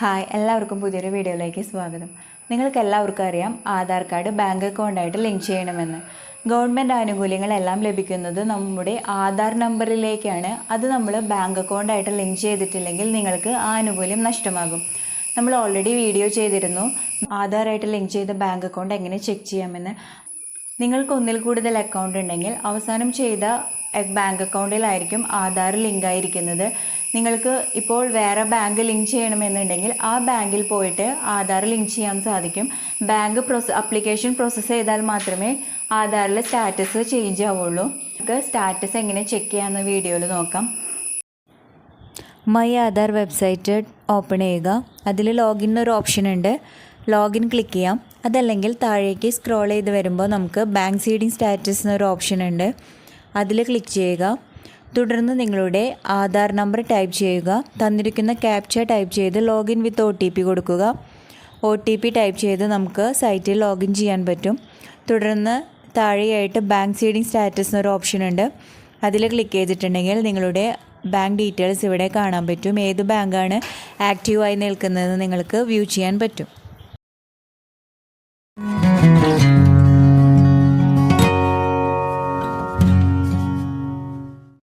Hi എല്ലാവർക്കും പുതിയൊരു വീഡിയോയിലേക്ക് സ്വാഗതം. നിങ്ങൾക്ക് എല്ലാവർക്കും അറിയാം ആധാർ കാർഡ് ബാങ്ക് അക്കൗണ്ടായിട്ട് ലിങ്ക് ചെയ്യണമെന്ന്. ഗവൺമെന്റ് ആനുകൂല്യങ്ങളെല്ലാം ലഭിക്കുന്നത് നമ്മുടെ ആധാർ നമ്പറിലേക്കാണ്. അത് നമ്മൾ ബാങ്ക് അക്കൗണ്ടായിട്ട് ലിങ്ക് ചെയ്തിട്ടില്ലെങ്കിൽ നിങ്ങൾക്ക് ആ ആനുകൂല്യം നഷ്ടമാകും. നമ്മൾ ഓൾറെഡി വീഡിയോ ചെയ്തിരുന്നു. ആധാറായിട്ട് ലിങ്ക് ചെയ്ത ബാങ്ക് അക്കൗണ്ട് എങ്ങനെ ചെക്ക് ചെയ്യാമെന്ന്. നിങ്ങൾക്ക് ഒന്നിൽ കൂടുതൽ അക്കൗണ്ട് ഉണ്ടെങ്കിൽ അവസാനം ചെയ്ത ബാങ്ക് അക്കൗണ്ടിലായിരിക്കും ആധാർ ലിങ്ക് ആയിരിക്കുന്നത്. നിങ്ങൾക്ക് ഇപ്പോൾ വേറെ ബാങ്ക് ലിങ്ക് ചെയ്യണമെന്നുണ്ടെങ്കിൽ ആ ബാങ്കിൽ പോയിട്ട് ആധാർ ലിങ്ക് ചെയ്യാൻ സാധിക്കും. ബാങ്ക് പ്രോസ അപ്ലിക്കേഷൻ പ്രോസസ്സ് ചെയ്താൽ മാത്രമേ ആധാറിൽ സ്റ്റാറ്റസ് ചേഞ്ച് ആവുള്ളൂ. നമുക്ക് സ്റ്റാറ്റസ് എങ്ങനെ ചെക്ക് ചെയ്യാമെന്ന് വീഡിയോയിൽ നോക്കാം. മൈ ആധാർ വെബ്സൈറ്റ് ഓപ്പൺ ചെയ്യുക. അതിൽ ലോഗിൻ ഒരു ഓപ്ഷൻ ഉണ്ട്. ലോഗിൻ ക്ലിക്ക് ചെയ്യാം. അതല്ലെങ്കിൽ താഴേക്ക് സ്ക്രോൾ ചെയ്ത് വരുമ്പോൾ നമുക്ക് ബാങ്ക് സീഡിംഗ് സ്റ്റാറ്റസ് എന്നൊരു ഓപ്ഷൻ ഉണ്ട്. അതിൽ ക്ലിക്ക് ചെയ്യുക. തുടർന്ന് നിങ്ങളുടെ ആധാർ നമ്പർ ടൈപ്പ് ചെയ്യുക. തന്നിരിക്കുന്ന ക്യാപ്ച ടൈപ്പ് ചെയ്ത് login with O T P കൊടുക്കുക. ഒ ടി പി ടൈപ്പ് ചെയ്ത് നമുക്ക് സൈറ്റിൽ ലോഗിൻ ചെയ്യാൻ പറ്റും. തുടർന്ന് താഴെയായിട്ട് ബാങ്ക് സീഡിംഗ് സ്റ്റാറ്റസ് എന്നൊരു ഓപ്ഷൻ ഉണ്ട്. അതിൽ ക്ലിക്ക് ചെയ്തിട്ടുണ്ടെങ്കിൽ നിങ്ങളുടെ ബാങ്ക് ഡീറ്റെയിൽസ് ഇവിടെ കാണാൻ പറ്റും. ഏത് ബാങ്കാണ് ആക്റ്റീവായി നിൽക്കുന്നതെന്ന് നിങ്ങൾക്ക് വ്യൂ ചെയ്യാൻ പറ്റും.